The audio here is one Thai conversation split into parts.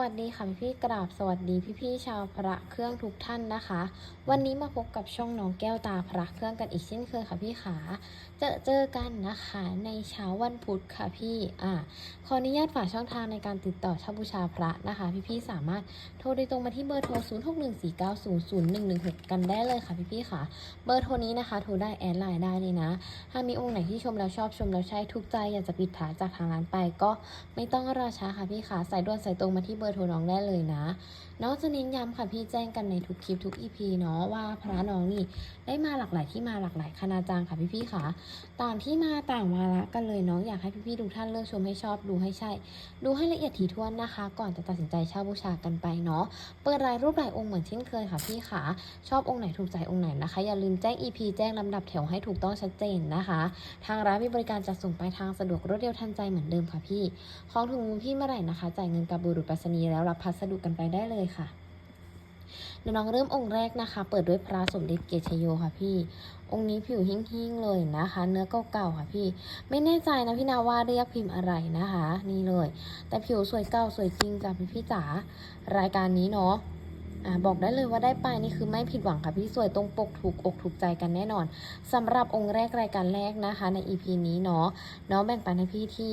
วัสดีค่ะพี่กราบสวัสดีพี่ๆชาวพระเครื่องทุกท่านนะคะ วันนี้มาพบกับช่องน้องแก้วตาพระเครื่องกันอีกเช่นเคยค่ะพี่ขาเจอเจอกันนะคะในเช้าวันพุธค่ะพี่อ่าขออนุญาตฝากช่องทางในการติดต่อเช่าบูชาพระนะคะ พี่ๆสามารถโทรโดยตรงมาที่เบอร์โทร 0614900116 กันได้เลยค่ะพี่ๆค่ะ เบอร์โทรนี้นะคะโทรได้แอดไลน์ได้เลยนะถ้ามีองค์ไหนที่ชมแล้วชอบชมแล้วใช่ถูกใจอยากจะปิดผาจากทางร้านไปก็ไม่ต้องรอช้าค่ะพี่ขาสายด่วนสายตรงมาที่เบอร์โทรน้องได้เลยนะ น้องจะเน้นย้ำค่ะพี่แจ้งกันในทุกคลิปทุกอีพีเนาะว่าพระน้องนี่ได้มาหลากหลายที่มาหลากหลายคณาจารย์ค่ะพี่พี่ๆค่ะต่างที่มาต่างวาระกันเลยน้องอยากให้พี่พี่ๆทุกท่านเลือกชมให้ชอบดูให้ใช่ ดูให้ละเอียดถี่ถ้วนนะคะ ก่อนจะตัดสินใจเช่าบูชากันไปเนาะเปิดรายรูปรายองค์เหมือนเช่นเคยค่ะพี่ขาชอบองค์ไหนถูกใจองค์ไหนนะคะ อย่าลืมแจ้ง EP แจ้งลำดับแถวให้ถูกต้องชัดเจนนะคะ ทางร้านมีบริการจัดส่งไปทางสะดวกรวดเร็วทันใจเหมือนเดิมค่ะพี่ของถึงมือพี่เมื่อไหร่นะคะจ่ายเงินกับบุรุษไปรษณีย์แล้วรับพัสดุกันไปได้เลยค่ะเดี๋ยวน้องเริ่มองค์แรกนะคะ เปิดด้วยพระสมเด็จเกศชโยค่ะพี่ องค์นี้ผิวหิ้งๆเลยนะคะ เนื้อเก่าๆค่ะพี่ ไม่แน่ใจนะพี่นาว่าเรียกพิมพ์อะไรนะคะ นี่เลย แต่ผิวสวยเก่าสวยจริงจ้ะพี่พี่จ๋ารายการนี้เนาะอบอกได้เลยว่าได้ไปนี่คือไม่ผิดหวังค่ะพี่สวยตรงปกถูกอกถูกใจกันแน่นอนสำหรับองค์แรกรายการแรกนะคะ ใน EP นี้เนาะน้องแบ่งปันให้พี่ที่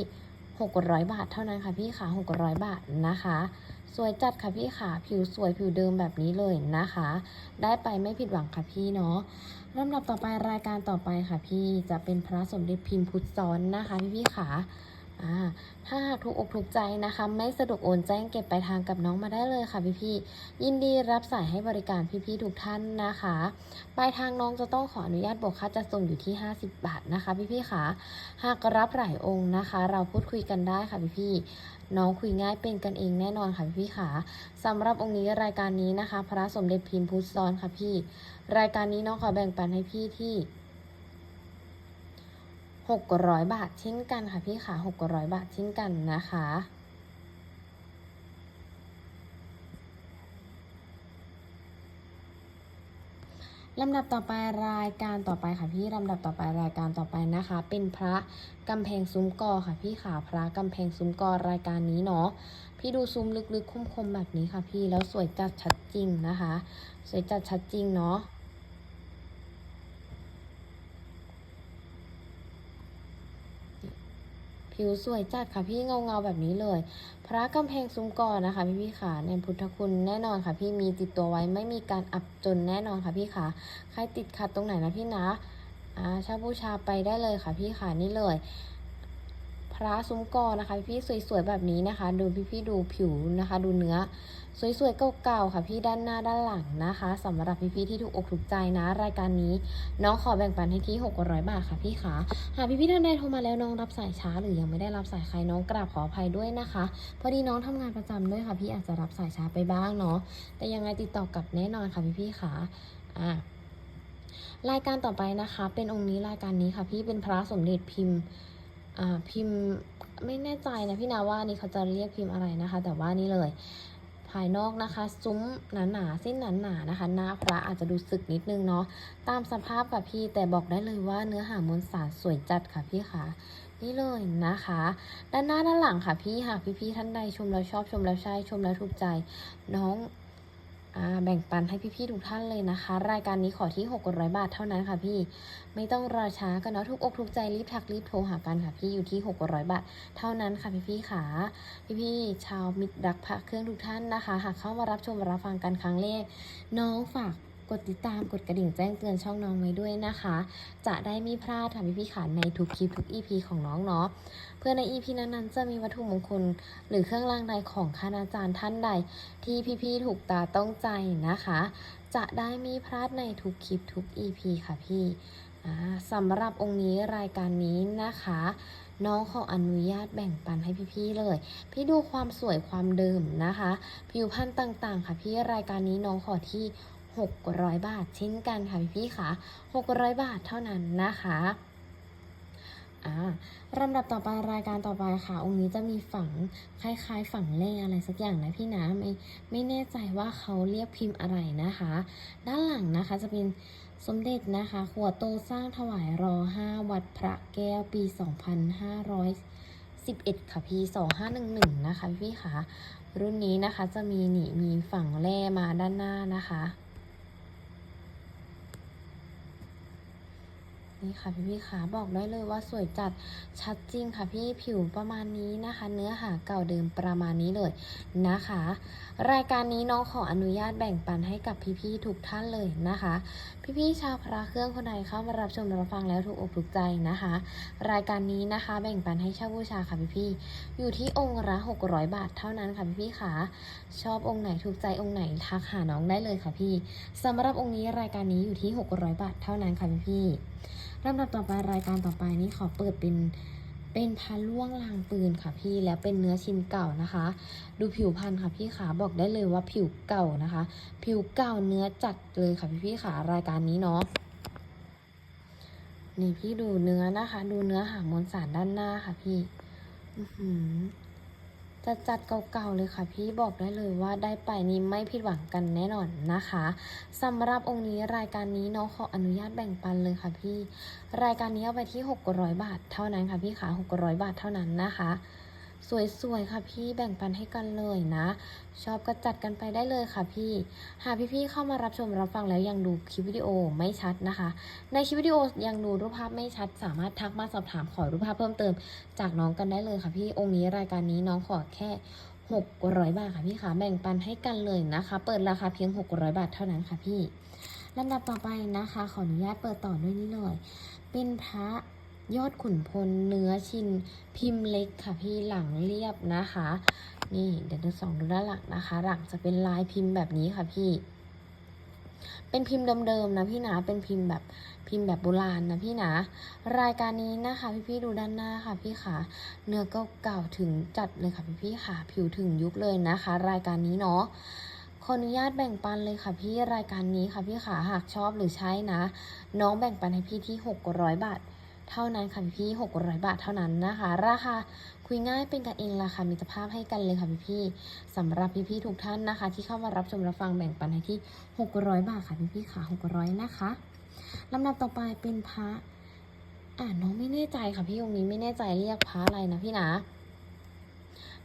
600 บาทเท่านั้นค่ะพี่ขา600 บาทนะคะ สวยจัดค่ะพี่ขาผิวสวยผิวเดิมแบบนี้เลยนะคะ ได้ไปไม่ผิดหวังค่ะพี่เนาะลำดับต่อไปรายการต่อไปค่ะพี่จะเป็นพระสมเด็จพิมพ์พุทธซ้อนนะคะพี่พี่ขาอ่า ถ้าหากถูกอกถูกใจนะคะ ไม่สะดวกโอนแจ้งเก็บปลายทางกับน้องมาได้เลยค่ะพี่ๆยินดีรับสายให้บริการพี่ๆทุกท่านนะคะปลายทางน้องจะต้องขออนุญาตบวกค่าจัดส่งอยู่ที่ 50 บาทนะคะ พี่ๆค่ะ หากรับหลายองค์นะคะ เราพูดคุยกันได้ค่ะพี่ๆน้องคุยง่ายเป็นกันเองแน่นอนค่ะพี่ๆค่ะสำหรับองค์นี้รายการนี้นะคะ พระสมเด็จพิมพ์พุทธซ้อนค่ะพี่ รายการนี้น้องขอแบ่งปันให้พี่ที่ 600 บาทเช่นกันค่ะพี่ขา600 บาทเช่นกันนะคะลำดับต่อไปรายการต่อไปค่ะพี่ลำดับต่อไปรายการต่อไปนะคะ เป็นพระกำแพงซุ้มกอค่ะพี่ขาพระกำแพงซุ้มกอรายการนี้เนาะพี่ดูซุ้มลึกๆ คมๆแบบนี้ค่ะพี่แล้วสวยจัดชัดจริงนะคะ สวยจัดชัดจริงเนาะ ผิวสวยจัดค่ะพี่เงาเงาแบบนี้เลย พระกำแพงซุ้มกอนนะคะพี่พี่ขาในพุทธคุณแน่นอนค่ะ พี่มีติดตัวไว้ไม่มีการอับจนแน่นอนค่ะพี่ขาใครติดขัดตรงไหนนะพี่นะอ่าเชาบูชาไปได้เลยค่ะพี่ขานี่เลย ระซุ้มกอนะคะ พี่สวยๆแบบนี้นะคะ ดูพี่ๆดูผิวนะคะ ดูเนื้อ สวยๆเก่าๆค่ะ พี่ด้านหน้าด้านหลังนะคะสำหรับพี่ๆที่ถูกอกถูกใจนะ รายการนี้ น้องขอแบ่งปันให้ที่ 600 บาทค่ะพี่ขาหากพี่ๆท่านใดโทรมาแล้วน้องรับสายช้า หรือยังไม่ได้รับสายใครน้องกราบขออภัยด้วยนะคะ พอดีน้องทำงานประจำด้วยค่ะ พี่อาจจะรับสายช้าไปบ้างเนาะแต่ยังไงติดต่อกลับแน่นอนค่ะพี่ๆค่ะอ่ารายการต่อไปนะคะ เป็นองค์นี้รายการนี้ค่ะ พี่เป็นพระสมเด็จพิมพ์ พิมพ์ไม่แน่ใจนะพี่นาว่านี่เขาจะเรียกพิมพ์อะไรนะคะ แต่ว่านี่เลย ภายนอกนะคะ ซุ้มหนาหนาๆเส้นหนาหนาๆนะคะ หน้าพระอาจจะดูสึกนิดนึงเนาะตามสภาพค่ะพี่แต่บอกได้เลยว่าเนื้อหามวลสารสวยจัดค่ะพี่ค่ะนี่เลยนะคะ ด้านหน้าด้านหลังค่ะพี่หากพี่ๆท่านใดชมแล้วชอบชมแล้วใช่ชมแล้วถูกใจ น้อง แบ่งปันให้พี่ๆทุกท่านเลยนะคะ รายการนี้ขอที่ 600 บาทเท่านั้นค่ะพี่ไม่ต้องรอช้ากันเนาะทุกอกทุกใจรีบทักรีบโทรหากันค่ะพี่อยู่ที่ 600 บาทเท่านั้นค่ะพี่ๆค่ะพี่ๆชาวมิตรรักพระเครื่องทุกท่านนะคะ หากเข้ามารับชมรับฟังกันครั้งแรกน้องฝาก กดติดตามกดกระดิ่งแจ้งเตือนช่องน้องไว้ด้วยนะคะ จะได้ไม่พลาดค่ะพี่ๆค่ะในทุกคลิปทุก EP ของน้องเนาะเพื่อใน EP นั้นๆจะมีวัตถุมงคล หรือเครื่องรางใดของคณาจารย์ท่านใด ที่พี่ๆถูกตาต้องใจนะคะ จะได้ไม่พลาดในทุกคลิปทุก EP ค่ะพี่สำหรับองค์นี้รายการนี้นะคะ น้องขออนุญาตแบ่งปันให้พี่ๆเลย พี่ดูความสวยความเดิมนะคะ ผิวพรรณต่างๆ ค่ะพี่รายการนี้น้องขอที่ 600 บาทเช่นกันค่ะพี่ๆค่ะ600 บาทเท่านั้นนะคะอ่าลำดับต่อไปรายการต่อไปค่ะ องค์นี้จะมีฝังคล้ายๆ ฝังเล่อะไรสักอย่างนะพี่นะไม่ไม่แน่ใจว่าเขาเรียกพิมพ์อะไรนะคะ ด้านหลังนะคะจะเป็นสมเด็จนะคะขวดโตสร้างถวายรอ5วัดพระแก้วปี 2511 ค่ะพี่2511 นะคะพี่ค่ะ รุ่นนี้นะคะจะมีหนีมีฝั่งแร่มาด้านหน้านะคะ นี่ค่ะพี่พี่ขาบอกได้เลยว่าสวยจัดชัดจริงค่ะพี่ผิวประมาณนี้นะคะ เนื้อหาเก่าเดิมประมาณนี้เลยนะคะ รายการนี้น้องขออนุญาตแบ่งปันให้กับพี่ๆทุกท่านเลยนะคะ พี่ๆชาวพระเครื่องคนใดเข้ามารับชมรับฟังแล้วถูกอกถูกใจนะคะ รายการนี้นะคะ แบ่งปันให้เช่าบูชาค่ะพี่ๆอยู่ที่องค์ละ600 บาทเท่านั้นค่ะพี่ๆขาชอบองค์ไหนถูกใจองค์ไหนทักหาน้องได้เลยค่ะพี่สำหรับองค์นี้รายการนี้อยู่ที่ 600 บาทเท่านั้นค่ะพี่ๆลำดับต่อไปรายการต่อไปนี้ขอเปิดเป็นเป็นพาล่วงลางปืนค่ะพี่แล้วเป็นเนื้อชิ้นเก่านะคะ ดูผิวพรรณค่ะพี่ขาบอกได้เลยว่าผิวเก่านะคะ ผิวเก่าเนื้อจัดเลยค่ะพี่พี่ขารายการนี้เนาะนี่พี่ดูเนื้อนะคะ ดูเนื้อหางมวลสารด้านหน้าค่ะพี่ อือหือ จะจัดเก่าๆเลยค่ะพี่บอกได้เลยว่าได้ไปนี้ไม่ผิดหวังกันแน่นอนนะคะสำหรับองค์นี้รายการนี้น้องขออนุญาตแบ่งปันเลยค่ะพี่ รายการนี้เอาไปที่ 600 บาท เท่านั้นค่ะพี่ขา600 บาทเท่านั้นนะคะ สวยๆค่ะพี่แบ่งปันให้กันเลยนะ ชอบก็จัดกันไปได้เลยค่ะพี่ หากพี่ๆเข้ามารับชมรับฟังแล้วยังดูคลิปวิดีโอไม่ชัดนะคะ ในคลิปวิดีโอยังดูรูปภาพไม่ชัด สามารถทักมาสอบถามขอรูปภาพเพิ่มเติม จากน้องกันได้เลยค่ะพี่องค์นี้รายการนี้น้องขอแค่ 600 บาทค่ะพี่ขาแบ่งปันให้กันเลยนะคะ เปิดราคาเพียง 600 บาทเท่านั้นค่ะพี่ลำดับต่อไปนะคะ ขออนุญาตเปิดต่อด้วยนี่เลยเป็นพระ ยอดขุนพลเนื้อชินพิมพ์เล็กค่ะพี่หลังเรียบนะคะ นี่เดี๋ยวดูสองดูด้านหลังนะคะ หลังจะเป็นลายพิมพ์แบบนี้ค่ะพี่ เป็นพิมพ์เดิมๆนะพี่นะเป็นพิมพ์แบบพิมพ์แบบโบราณนะพี่นะ รายการนี้นะคะ พี่ๆดูด้านหน้าค่ะพี่ขาเนื้อก็เก่าถึงจัดเลยค่ะพี่ๆค่ะ ผิวถึงยุคเลยนะคะ รายการนี้เนาะขออนุญาตแบ่งปันเลยค่ะพี่รายการนี้ค่ะพี่ขาหากชอบหรือใช้นะ น้องแบ่งปันให้พี่ที่ 600 บาท เท่านั้นค่ะพี่ๆ600 บาทเท่านั้นนะคะ ราคาคุยง่ายเป็นกันเองราคามิตรภาพให้กันเลยค่ะพี่ๆสำหรับพี่ๆทุกท่านนะคะ ที่เข้ามารับชมรับฟังแบ่งปันให้ที่ 600 บาทค่ะพี่ๆค่ะ600 นะคะลำดับต่อไปเป็นพระอ่าน้องไม่แน่ใจค่ะพี่องค์นี้ไม่แน่ใจเรียกพระอะไรนะพี่นะ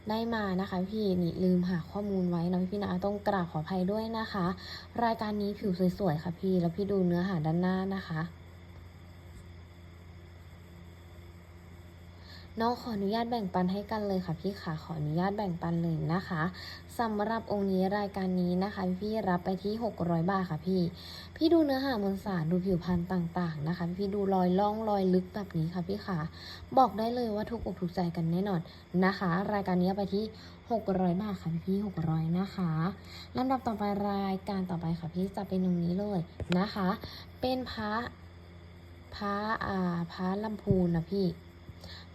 ได้มานะคะพี่นี่ลืมหาข้อมูลไว้นะพี่นะต้องกราบขออภัยด้วยนะคะ รายการนี้ผิวสวยๆค่ะพี่แล้วพี่ดูเนื้อหาด้านหน้านะคะ น้องขออนุญาตแบ่งปันให้กันเลยค่ะพี่ขาขออนุญาตแบ่งปันเลยนะคะสำหรับองค์นี้รายการนี้นะคะ พี่รับไปที่ 600 บาทค่ะพี่ พี่ดูเนื้อหามวลสารดูผิวพรรณต่างๆนะคะ พี่ดูรอยล่องรอยลึกแบบนี้ค่ะพี่ขาบอกได้เลยว่าทุกอกถูกใจกันแน่นอนนะคะ รายการนี้ไปที่ 600 บาทค่ะพี่600 นะคะลำดับต่อไปรายการต่อไปค่ะพี่จะเป็นตรงนี้เลยนะคะ เป็นพระพระอ่าพระลำพูนนะพี่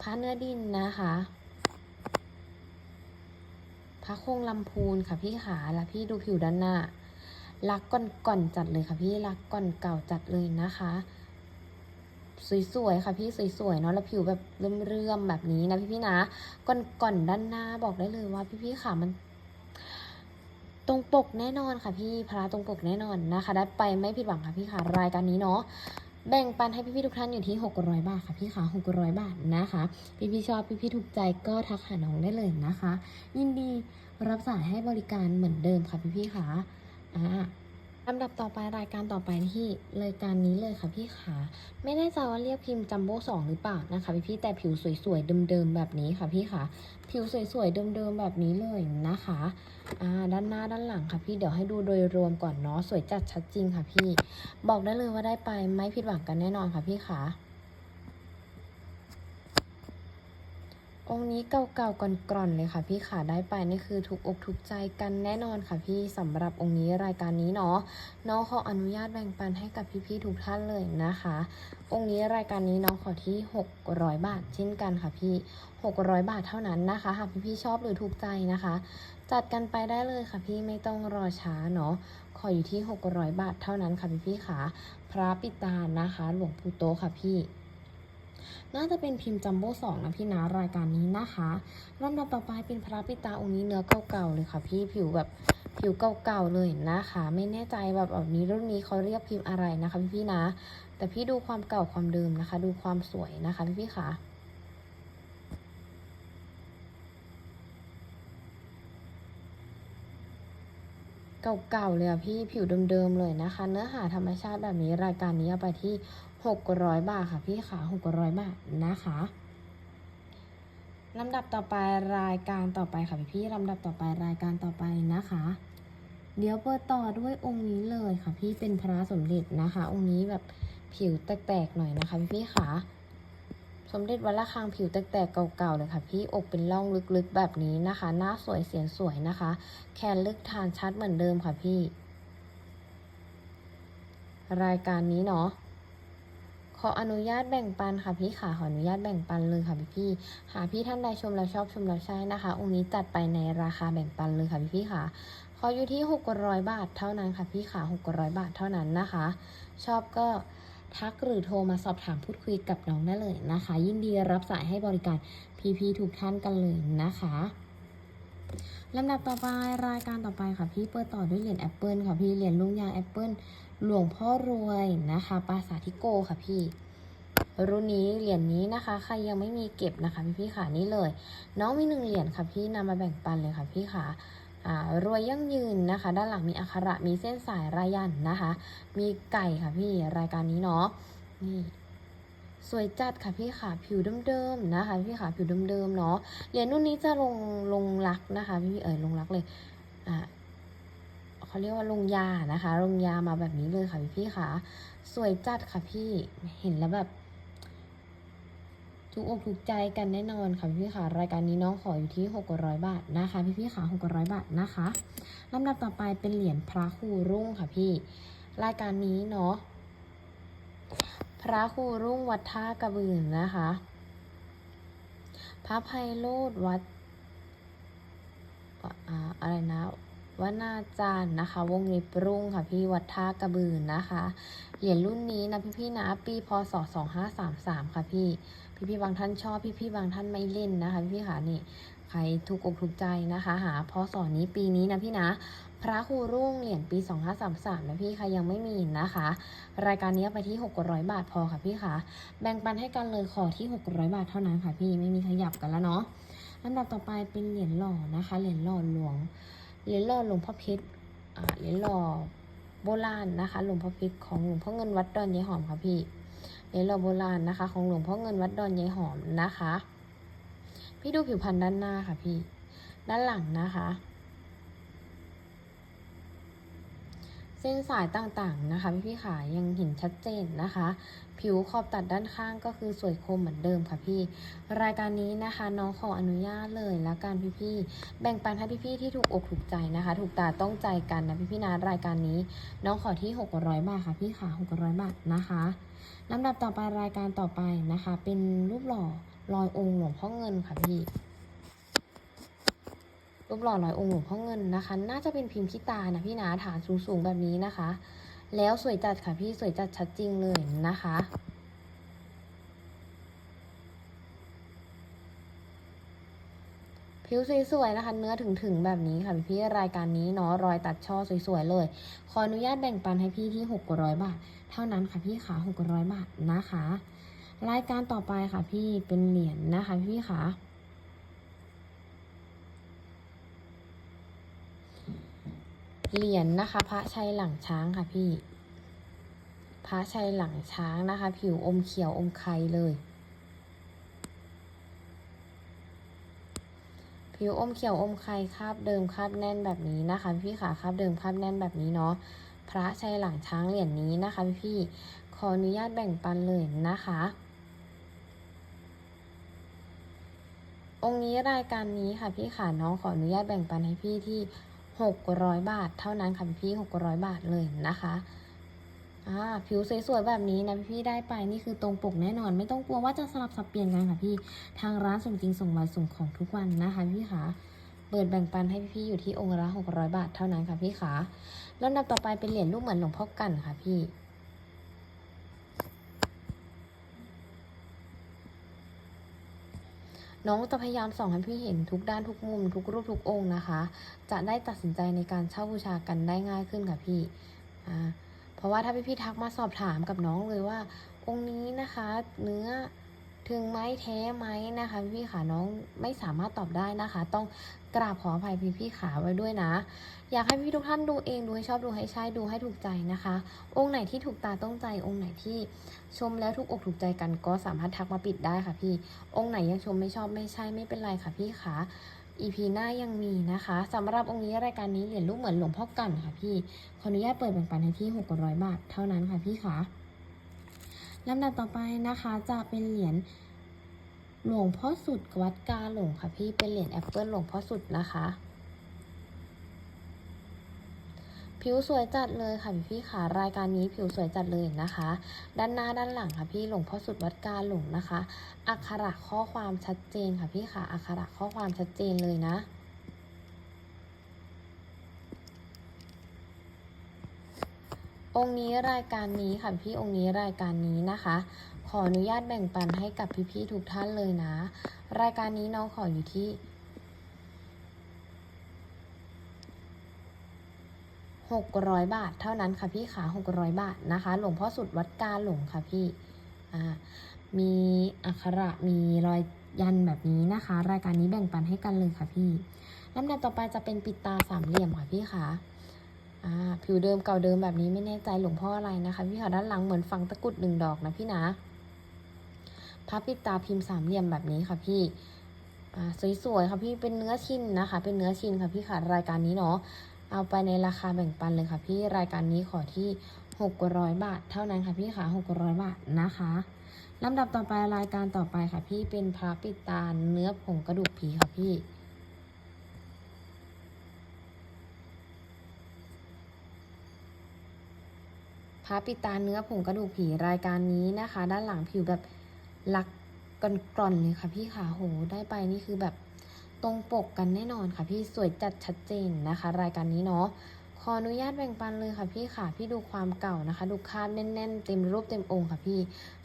พระเนื้อดินนะคะ พระโคงลำพูนค่ะพี่ขาแล้วพี่ดูผิวด้านหน้ารักก่อนก่อนจัดเลยค่ะพี่รักก่อนเก่าจัดเลยนะคะ สวยๆค่ะพี่สวยๆเนาะแล้วผิวแบบเรื่อมๆแบบนี้นะพี่ๆนะก่อนก่อนด้านหน้าบอกได้เลยว่า พี่ๆค่ะมัน ตรงปกแน่นอนค่ะพี่พระตรงปกแน่นอนนะคะ ได้ไปไม่ผิดหวังค่ะพี่ค่ะรายการนี้เนาะ แบ่งปันให้พี่ๆทุกท่านอยู่ที่ 600 บาทค่ะพี่ค่ะ600 บาทนะคะ พี่ๆชอบพี่ๆถูกใจก็ทักหาน้องได้เลยนะคะ ยินดีรับสายให้บริการเหมือนเดิมค่ะพี่ๆค่ะอ่า ลำดับต่อไปรายการต่อไปที่รายการนี้เลยค่ะพี่ขาไม่แน่ใจว่าเรียกพิมพ์จัมโบ้สองหรือเปล่านะคะพี่แต่ผิวสวยๆเดิมๆแบบนี้ค่ะพี่ขาผิวสวยๆเดิมๆแบบนี้เลยนะคะอ่าด้านหน้าด้านหลังค่ะพี่เดี๋ยวให้ดูโดยรวมก่อนเนาะสวยจัดชัดจริงค่ะพี่ บอกได้เลยว่าได้ไปไม่ผิดหวังกันแน่นอนค่ะพี่ขา องค์นี้เก่าๆกร่อนๆเลยค่ะ พี่ขาได้ไปนี่คือถูกอกถูกใจกันแน่นอนค่ะพี่สำหรับองค์นี้รายการนี้เนาะน้องขออนุญาตแบ่งปันให้กับพี่ๆทุกท่านเลยนะคะ องค์นี้รายการนี้น้องขอที่ 600 บาทเช่นกันค่ะพี่ 600 บาทเท่านั้นนะคะหากพี่ๆชอบหรือถูกใจนะคะ จัดกันไปได้เลยค่ะพี่ไม่ต้องรอช้าเนาะขออยู่ที่ 600 บาทเท่านั้นค่ะพี่ๆค่ะพระปิตานะคะ หลวงปู่โตค่ะพี่ น่าจะเป็นพิมพ์จัมโบ้สองนะพี่นะรายการนี้นะคะลำดับต่อไปเป็นพระปิตาองค์นี้เนื้อเก่าๆเลยค่ะ พี่ผิวแบบผิวเก่าๆเลยนะคะ ไม่แน่ใจแบบแบบนี้รุ่นนี้เขาเรียกพิมพ์อะไรนะคะพี่ๆนะ แต่พี่ดูความเก่าความเดิมนะคะ ดูความสวยนะคะพี่ๆค่ะเก่าๆเลยอะพี่ผิวเดิมๆเลยนะคะ เนื้อหาธรรมชาติแบบนี้รายการนี้เอาไปที่ 600 บาทค่ะพี่ขา600 บาทนะคะลำดับต่อไปรายการต่อไปค่ะพี่ๆลำดับต่อไปรายการต่อไปนะคะ เดี๋ยวเปิดต่อด้วยองค์นี้เลยค่ะพี่เป็นพระสมเด็จนะคะ องค์นี้แบบผิวแตกๆหน่อยนะคะพี่พี่ขาสมเด็จวัดระฆังผิวแตกๆเก่าๆเลยค่ะพี่อกเป็นร่องลึกๆแบบนี้นะคะ หน้าสวยเสียงสวยนะคะแขนลึกทานชัดเหมือนเดิมค่ะพี่ รายการนี้เนาะ ขออนุญาตแบ่งปันค่ะพี่ขาขออนุญาตแบ่งปันเลยค่ะพี่พี่หากพี่ท่านใดชมแล้วชอบชมแล้วใช่นะคะ องค์นี้จัดไปในราคาแบ่งปันเลยค่ะพี่พี่ค่ะขออยู่ที่ 600 บาทเท่านั้นค่ะพี่ขา600 บาทเท่านั้นนะคะ ชอบก็ทักหรือโทรมาสอบถามพูดคุยกับน้องได้เลยนะคะ ยินดีรับสายให้บริการพี่ๆทุกท่านกันเลยนะคะลำดับต่อไปรายการต่อไปค่ะพี่เปิดต่อด้วยเหรียญแอปเปิลค่ะพี่เหรียญลุงยางแอปเปิล หลวงพ่อรวยนะคะ ปราสาทิโกค่ะพี่รุ่นนี้เหรียญนี้นะคะ ใครยังไม่มีเก็บนะคะ พี่พี่ขานี่เลย น้องมีหนึ่งเหรียญค่ะพี่นำมาแบ่งปันเลยค่ะพี่ขาอ่ารวยยั่งยืนนะคะ ด้านหลังมีอักขระมีเส้นสายรายันนะคะ มีไก่ค่ะพี่รายการนี้เนาะนี่สวยจัดค่ะพี่ขาผิวเดิมๆนะคะ พี่ขาผิวเดิมๆเนาะเหรียญรุ่นนี้จะลงลงรักนะคะ พี่พี่เอ๋ยลงรักเลยอ่า เขาเรียกว่าลงยานะคะลงยามาแบบนี้เลยค่ะพี่พี่ขาสวยจัดค่ะพี่เห็นแล้วแบบทุกอกถูกใจกันแน่นอนค่ะพี่พี่ค่ะ รายการนี้น้องขออยู่ที่ 600 บาทนะคะ พี่พี่ค่ะ 600 บาทนะคะลำดับต่อไปเป็นเหรียญพระครูรุ่งค่ะพี่ รายการนี้เนาะพระครูรุ่งวัดท่ากระบืนนะคะ พระไพโรธวัดอะไรนะ วนาจารย์นะคะ วงเล็บรุ่งค่ะพี่วัดท่ากระบืนนะคะ เหรียญรุ่นนี้นะพี่ๆนะปีพศ2533 ค่ะพี่ พี่ๆบางท่านชอบพี่ๆบางท่านไม่เล่นนะคะ พี่ๆค่ะนี่ใครถูกอกถูกใจนะคะ หาพศนี้ปีนี้นะพี่นะ พระครูรุ่งเหรียญปี 2533 นะพี่ใครยังไม่มีนะคะ รายการนี้ไปที่ 600 บาทพอค่ะพี่ค่ะ แบ่งปันให้กันเลยขอที่ 600 บาทเท่านั้นค่ะพี่ไม่มีขยับกันแล้วเนาะลำดับต่อไปเป็นเหรียญหล่อนะคะ เหรียญหล่อหลวง เหรียญหล่อหลวงพ่อเพชรอ่าเหรียญหล่อโบราณนะคะ หลวงพ่อเพชรของหลวงพ่อเงินวัดดอนยายหอมค่ะพี่เหรียญหล่อโบราณนะคะ ของหลวงพ่อเงินวัดดอนยายหอมนะคะ พี่ดูผิวพรรณด้านหน้าค่ะพี่ ด้านหลังนะคะ เส้นสายต่างๆนะคะ พี่พี่ขายังเห็นชัดเจนนะคะ ผิวขอบตัดด้านข้างก็คือสวยคมเหมือนเดิมค่ะพี่ รายการนี้นะคะน้องขออนุญาตเลยแล้วกันพี่พี่ๆแบ่งปันให้พี่พี่ๆที่ถูกอกถูกใจนะคะ ถูกตาต้องใจกันนะพี่พี่นะรายการนี้ น้องขอที่ 600 บาทค่ะพี่ขา600 บาทนะคะลำดับต่อไปรายการต่อไปนะคะ เป็นรูปหล่อลอยองค์หลวงพ่อเงินค่ะพี่รูปหล่อลอยองค์หลวงพ่อเงินนะคะ น่าจะเป็นพิมพ์ขี้ตานะพี่นะฐานสูงๆแบบนี้นะคะ แล้วสวยจัดค่ะพี่สวยจัดชัดจริงเลยนะคะผิวสวยๆนะคะ เนื้อถึงๆแบบนี้ค่ะพี่ๆรายการนี้เนาะรอยตัดช่อสวยๆเลย ขออนุญาตแบ่งปันให้พี่ที่ 600 บาท เท่านั้นค่ะพี่ขา600 บาทนะคะ รายการต่อไปค่ะพี่เป็นเหรียญนะคะพี่ขา เหรียญนะคะ พระชัยหลังช้างค่ะพี่ พระชัยหลังช้างนะคะ ผิวอมเขียวอมไข่เลย ผิวอมเขียวอมไข่คราบเดิมคราบแน่นแบบนี้นะคะ พี่ขาคราบเดิมคราบแน่นแบบนี้เนาะพระชัยหลังช้างเหรียญนี้นะคะพี่ขออนุญาตแบ่งปันเลยนะคะ องค์นี้รายการนี้ค่ะพี่ขาน้องขออนุญาตแบ่งปันให้พี่ที่ 600 บาท เท่านั้นค่ะพี่600 บาทเลยนะคะอ่าผิวสวยๆแบบนี้นะพี่ได้ไปนี่คือตรงปกแน่นอน ไม่ต้องกลัวว่าจะสลับสับเปลี่ยนกันค่ะพี่ทางร้านส่งจริงส่งมาส่งของทุกวันนะคะพี่ขาเปิดแบ่งปันให้พี่อยู่ที่องค์ละ600 บาทเท่านั้นค่ะพี่ขาแล้วนำต่อไปเป็นเหรียญรูปเหมือนหลวงพ่อกันค่ะพี่ น้องจะพยายามส่องให้พี่เห็นทุกด้านทุกมุม ทุกรูปทุกองค์นะคะ จะได้ตัดสินใจในการเช่าบูชากันได้ง่ายขึ้นค่ะพี่อ่าเพราะว่าถ้าพี่พี่ทักมาสอบถามกับน้องเลยว่า องค์นี้นะคะ เนื้อถึงไหมแท้ไหมนะคะ พี่พี่ค่ะน้องไม่สามารถตอบได้นะคะ ต้อง กราบขออภัยพี่พี่ขาไว้ด้วยนะ อยากให้พี่ทุกท่านดูเองดูให้ชอบดูให้ใช่ดูให้ถูกใจนะคะ องค์ไหนที่ถูกตาต้องใจ องค์ไหนที่ชมแล้วถูกอกถูกใจกันก็สามารถทักมาปิดได้ค่ะพี่ องค์ไหนยังชมไม่ชอบไม่ใช่ไม่เป็นไรค่ะพี่ขา EP หน้ายังมีนะคะสำหรับองค์นี้รายการนี้เหรียญรูปเหมือนหลวงพ่อกันค่ะพี่ขออนุญาตเปิดแบ่งปันให้ที่600 บาท เท่านั้นค่ะพี่ขาลำดับต่อไปนะคะจะเป็นเหรียญ หลวงพ่อสุดวัดกาหลงค่ะพี่เป็นเหรียญแอปเปิลหลวงพ่อสุดนะคะ ผิวสวยจัดเลยค่ะพี่พี่ค่ะรายการนี้ผิวสวยจัดเลยนะคะ ด้านหน้าด้านหลังค่ะพี่หลวงพ่อสุดวัดกาหลงนะคะ อักขระข้อความชัดเจนค่ะพี่ค่ะอักขระข้อความชัดเจนเลยนะองค์นี้รายการนี้ค่ะพี่องค์นี้รายการนี้นะคะ ขออนุญาตแบ่งปันให้กับพี่ๆทุกท่านเลยนะ รายการนี้น้องขออยู่ที่หกร้อยบาท เท่านั้นค่ะพี่ขาหกร้อยบาทนะคะ หลวงพ่อสุดวัดกาหลงค่ะพี่มีอักขระมีรอยยันแบบนี้นะคะ รายการนี้แบ่งปันให้กันเลยค่ะพี่ลำดับต่อไปจะเป็นปิดตาสามเหลี่ยมค่ะพี่ขาผิวเดิมเก่าเดิมแบบนี้ไม่แน่ใจหลวงพ่ออะไรนะคะ พี่ขาด้านหลังเหมือนฝังตะกรุดหนึ่งดอกนะพี่นะ พับปิดตาพิมพ์สามเหลี่ยมแบบนี้ค่ะพี่สวยๆค่ะพี่เป็นเนื้อชิ้นนะคะ เป็นเนื้อชิ้นค่ะพี่ค่ะรายการนี้เนาะเอาไปในราคาแบ่งปันเลยค่ะพี่รายการนี้ขอที่ 600 บาท เท่านั้นค่ะพี่ค่ะ600 บาทนะคะลำดับต่อไปรายการต่อไปค่ะ พี่เป็นพระปิดตาเนื้อผงกระดูกผีค่ะพี่พระปิดตาเนื้อผงกระดูกผีรายการนี้นะคะ ด้านหลังผิวแบบ ลักกันกร่อนเลยค่ะพี่ขาโหได้ไปนี่คือแบบตรงปกกันแน่นอนค่ะพี่สวยจัดชัดเจนนะคะ รายการนี้เนาะขออนุญาตแบ่งปันเลยค่ะพี่ค่ะ พี่ดูความเก่านะคะ ดูคาดแน่น ๆ เต็มรูปเต็มองค์ค่ะพี่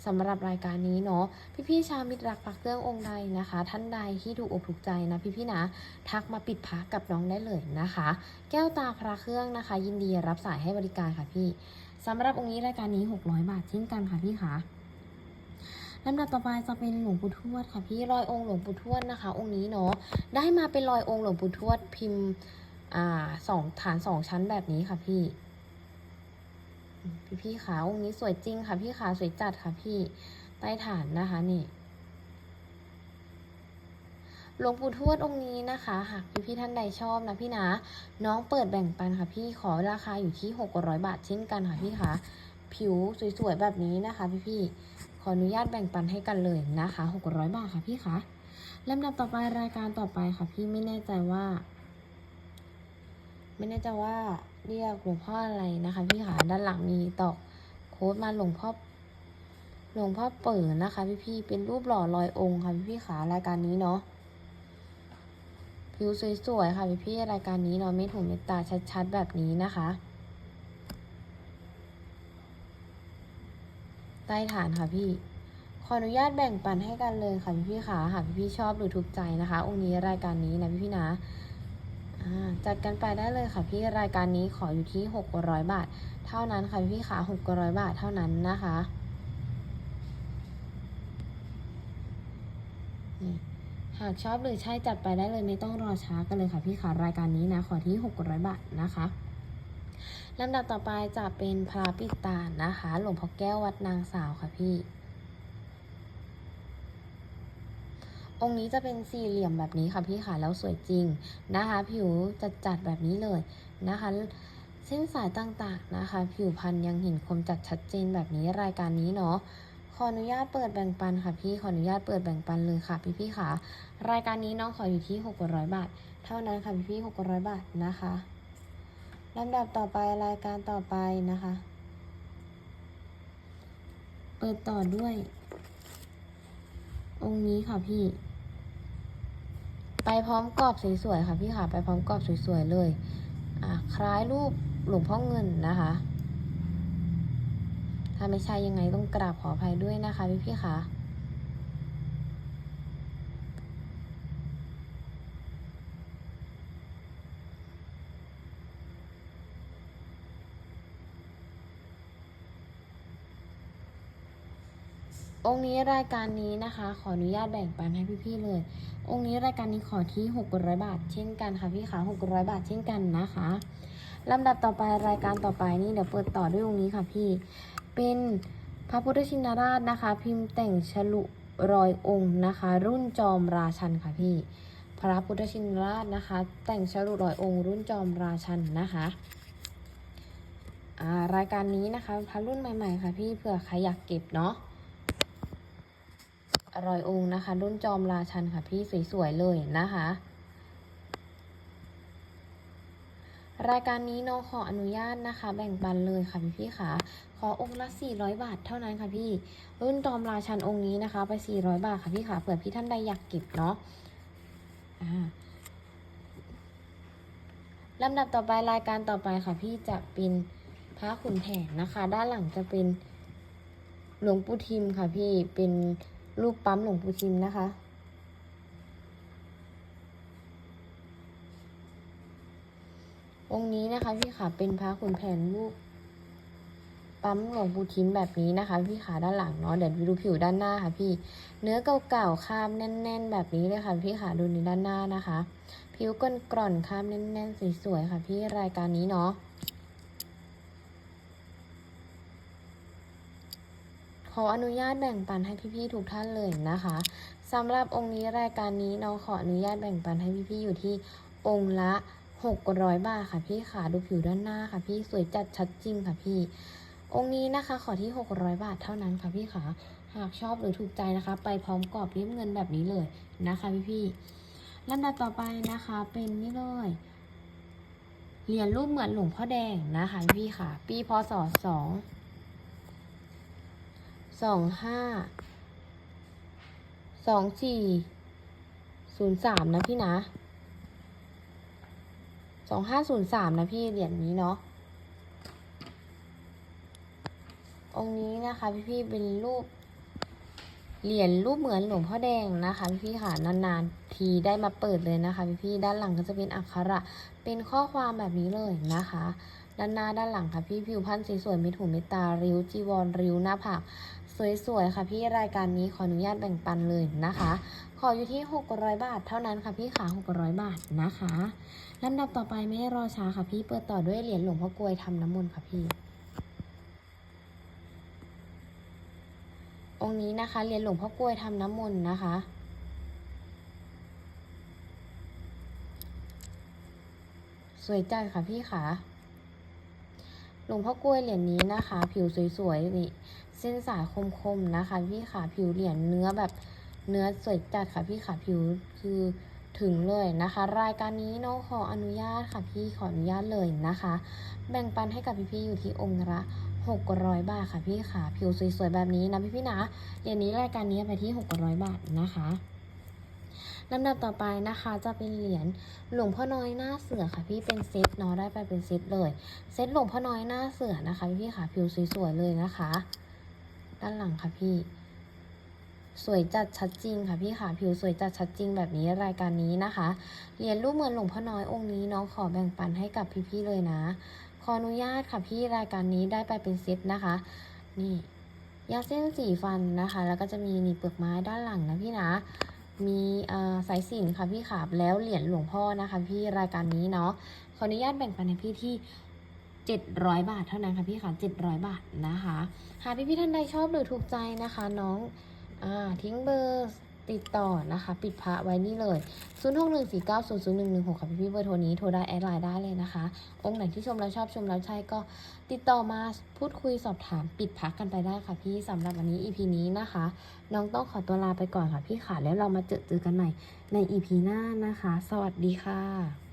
สำหรับรายการนี้เนาะพี่ๆชาวมิตรรักปักเครื่ององค์ใดนะคะ ท่านใดที่ถูกอกถูกใจนะพี่ๆนะ ทักมาปิดพระกับน้องได้เลยนะคะ แก้วตาพระเครื่องนะคะ ยินดีรับสายให้บริการค่ะพี่สำหรับองค์นี้รายการนี้ 600 บาทเช่นกันค่ะพี่ค่ะ ลำดับต่อไปจะเป็นหลวงปู่ทวดค่ะพี่รอยองค์หลวงปู่ทวดนะคะ องค์นี้เนาะได้มาเป็นรอยองค์หลวงปู่ทวดพิมพ์อ่าสองฐานสองชั้นแบบนี้ค่ะพี่ พี่พี่ขาองค์นี้สวยจริงค่ะ พี่ขาสวยจัดค่ะพี่ใต้ฐานนะคะนี่หลวงปู่ทวดองค์นี้นะคะ หากพี่พี่ท่านใดชอบนะพี่นะ น้องเปิดแบ่งปันค่ะ พี่ขอราคาอยู่ที่600บาทเช่นกันค่ะพี่คะผิวสวยๆแบบนี้นะคะ พี่พี่ ออนุญาตแบ่งปันให้กันเลยนะคะ 600 บาทค่ะพี่คะลำดับต่อไปรายการต่อไปค่ะ พี่ไม่แน่ใจว่า ไม่แน่ใจว่าเรียกหลวงพ่ออะไรนะคะ พี่ขาด้านหลังมีตอกโค้ดมาหลวงพ่อหลวงพ่อเปิดนะคะ พี่พี่ๆเป็นรูปหล่อลอยองค์ค่ะพี่พี่ขารายการนี้เนาะผิวสวยๆค่ะพี่พี่ๆรายการนี้เนาะไม่ถูเมตตาชัดๆแบบนี้นะคะ ใต้ฐานค่ะพี่ ขออนุญาตแบ่งปันให้กันเลยค่ะพี่พี่ขาหากพี่พี่ชอบหรือถูกใจนะคะ องค์นี้รายการนี้นะพี่พี่นะอ่าจัดกันไปได้เลยค่ะพี่รายการนี้ขออยู่ที่ 600 บาท เท่านั้นค่ะพี่ขา600 บาทเท่านั้นนะคะหากชอบหรือใช่จัดไปได้เลยไม่ต้องรอช้ากันเลยค่ะพี่ขารายการนี้นะ ขอที่ 600 บาทนะคะ ลำดับต่อไปจะเป็นพระปิตานะคะ หลวงพ่อแก้ววัดนางสาวค่ะพี่ องค์นี้จะเป็นสี่เหลี่ยมแบบนี้ค่ะพี่ค่ะแล้วสวยจริงนะคะ ผิวจัดจัดแบบนี้เลยนะคะ เส้นสายต่างๆนะคะ ผิวพรรณยังเห็นคมจัดชัดเจนแบบนี้รายการนี้เนาะขออนุญาตเปิดแบ่งปันค่ะพี่ ขออนุญาตเปิดแบ่งปันเลยค่ะพี่พี่ค่ะ รายการนี้น้องขออยู่ที่ 600 บาท เท่านั้นค่ะพี่พี่ๆ600 บาทนะคะ ลำดับต่อไปรายการต่อไปนะคะ เปิดต่อด้วย องค์นี้ค่ะพี่ ไปพร้อมกรอบสวยๆค่ะพี่ค่ะ ไปพร้อมกรอบสวยๆเลย อ่าคล้ายรูปหลวงพ่อเงินนะคะ ถ้าไม่ใช่ยังไงต้องกราบขออภัยด้วยนะคะพี่พี่ๆค่ะ องค์นี้รายการนี้นะคะ ขออนุญาตแบ่งปันให้พี่ๆเลย องค์นี้รายการนี้ขอที่ 600 บาท เช่นกันค่ะพี่ขา600 บาทเช่นกันนะคะลำดับต่อไปรายการต่อไปนี่เดี๋ยวเปิดต่อด้วยองค์นี้ค่ะพี่ เป็นพระพุทธชินราชนะคะ พิมพ์แต่งฉลุรอยองค์นะคะ รุ่นจอมราชันค่ะพี่ พระพุทธชินราชนะคะ แต่งฉลุรอยองค์ รุ่นจอมราชันนะคะอ่ารายการนี้นะคะพระรุ่นใหม่ ๆ ค่ะพี่เผื่อใครอยากเก็บเนาะ รอยองค์นะคะ รุ่นจอมราชันค่ะพี่สวยๆเลยนะคะ รายการนี้น้องขออนุญาตนะคะ แบ่งปันเลยค่ะพี่พี่ๆค่ะ ขอองค์ละ400 บาทเท่านั้นค่ะพี่ รุ่นจอมราชันองค์นี้นะคะ ไป 400 บาทค่ะพี่ค่ะเผื่อพี่ท่านใดอยากเก็บเนาะลำดับต่อไปรายการต่อไปค่ะ พี่จะเป็นพระขุนแผนนะคะ ด้านหลังจะเป็นหลวงปู่ทิมค่ะพี่เป็น รูปปั๊มหลวงปู่ทิมนะคะ องค์นี้นะคะพี่ขาเป็นพระขุนแผนรูปปั๊มหลวงปู่ทิมแบบนี้นะคะ พี่ขาด้านหลังเนาะเดี๋ยวดูผิวด้านหน้าค่ะพี่ เนื้อเก่าๆคามแน่น ๆ แบบนี้เลยค่ะพี่ขาดูในด้านหน้านะคะ ผิวก้นกร่อนคามแน่นๆสวยๆค่ะพี่รายการนี้เนาะ ขออนุญาตแบ่งปันให้พี่ๆทุกท่านเลยนะคะสำหรับองค์นี้รายการนี้น้องขออนุญาตแบ่งปันให้พี่ๆอยู่ที่องค์ละ600 บาทค่ะพี่ขาดูผิวด้านหน้าค่ะพี่สวยจัดชัดจริงค่ะพี่ องค์นี้นะคะขอที่ 600 บาทเท่านั้นค่ะพี่ขาหากชอบหรือถูกใจนะคะ ไปพร้อมกรอบเรียบเงินแบบนี้เลยนะคะพี่พี่ๆลำดับต่อไปนะคะเป็นนี่เลยเหรียญรูปเหมือนหลวงพ่อแดงนะคะพี่ค่ะ ปีพศสอง สองห้าสองสี่ศูนย์สามนะพี่นะสองห้าศูนย์สามนะพี่เหรียญนี้เนาะองค์นี้นะคะพี่พี่เป็นรูปเหรียญรูปเหมือนหลวงพ่อแดงนะคะพี่พี่ค่ะนานๆทีได้มาเปิดเลยนะคะพี่พี่ด้านหลังก็จะเป็นอักขระ เป็นข้อความแบบนี้เลยนะคะ ด้านหน้าด้านหลังค่ะพี่ผิวพรรณสวยม่ถูกไม่ตาริ้วจีวรริ้วหน้าผาก สวยๆค่ะพี่รายการนี้ขออนุญาตแบ่งปันเลยนะคะ ขออยู่ที่ 600 บาท เท่านั้นค่ะพี่ขา600 บาทนะคะลำดับต่อไปไม่ให้รอช้าค่ะพี่เปิดต่อด้วยเหรียญหลวงพ่อกลวยทำน้ำมนต์ค่ะพี่ องค์นี้นะคะเหรียญหลวงพ่อกลวยทำน้ำมนต์นะคะสวยจัดค่ะพี่ขาหลวงพ่อกลวยเหรียญนี้นะคะ ผิวสวยๆนี่ เส้นสายคมๆนะคะ พี่ขาผิวเหรียญเนื้อแบบเนื้อสวยจัดค่ะพี่ขาผิวคือถึงเลยนะคะ รายการนี้น้องขออนุญาตค่ะพี่ขออนุญาตเลยนะคะ แบ่งปันให้กับพี่ๆอยู่ที่องค์ละ600 บาทค่ะพี่ขาผิวสวยๆแบบนี้นะพี่ๆนะเหรียญนี้รายการนี้ไปที่ 600 บาทนะคะลำดับต่อไปนะคะจะเป็นเหรียญหลวงพ่อน้อยหน้าเสือค่ะพี่เป็นเซตเนาะได้ไปเป็นเซตเลย เซตหลวงพ่อน้อยหน้าเสือนะคะพี่ๆค่ะผิวสวยๆเลยนะคะ ด้านหลังค่ะพี่ สวยจัดชัดจริงค่ะพี่ค่ะผิวสวยจัดชัดจริงแบบนี้รายการนี้นะคะ เหรียญรูปเหมือนหลวงพ่อน้อยองค์นี้น้องขอแบ่งปันให้กับพี่ๆเลยนะ ขออนุญาตค่ะพี่รายการนี้ได้ไปเป็นเซตนะคะ นี่ยาเส้นสีฟันนะคะ แล้วก็จะมีนี่เปลือกไม้ด้านหลังนะพี่นะมีสายสิญจนค่ะพี่ขาแล้วเหรียญหลวงพ่อนะคะ พี่รายการนี้เนาะขออนุญาตแบ่งปันให้พี่ที่ 700 บาทเท่านั้นค่ะพี่ค่ะ700 บาทนะคะ หากพี่พี่ท่านใดชอบหรือถูกใจนะคะ น้องอ่าทิ้งเบอร์ติดต่อนะคะ ปิดพระไว้นี่เลย 0 6 1 4 9 0 0 1 1 6ค่ะพี่พี่เบอร์โทรนี้โทรได้แอดไลน์ได้เลยนะคะ องค์ไหนที่ชมแล้วชอบชมแล้วใช่ก็ติดต่อมาพูดคุยสอบถามปิดพักกันไปได้ค่ะพี่สำหรับวันนี้ EP นี้นะคะ น้องต้องขอตัวลาไปก่อนค่ะพี่ค่ะแล้วเรามาเจอเจอกันใหม่ใน EP หน้านะคะ สวัสดีค่ะ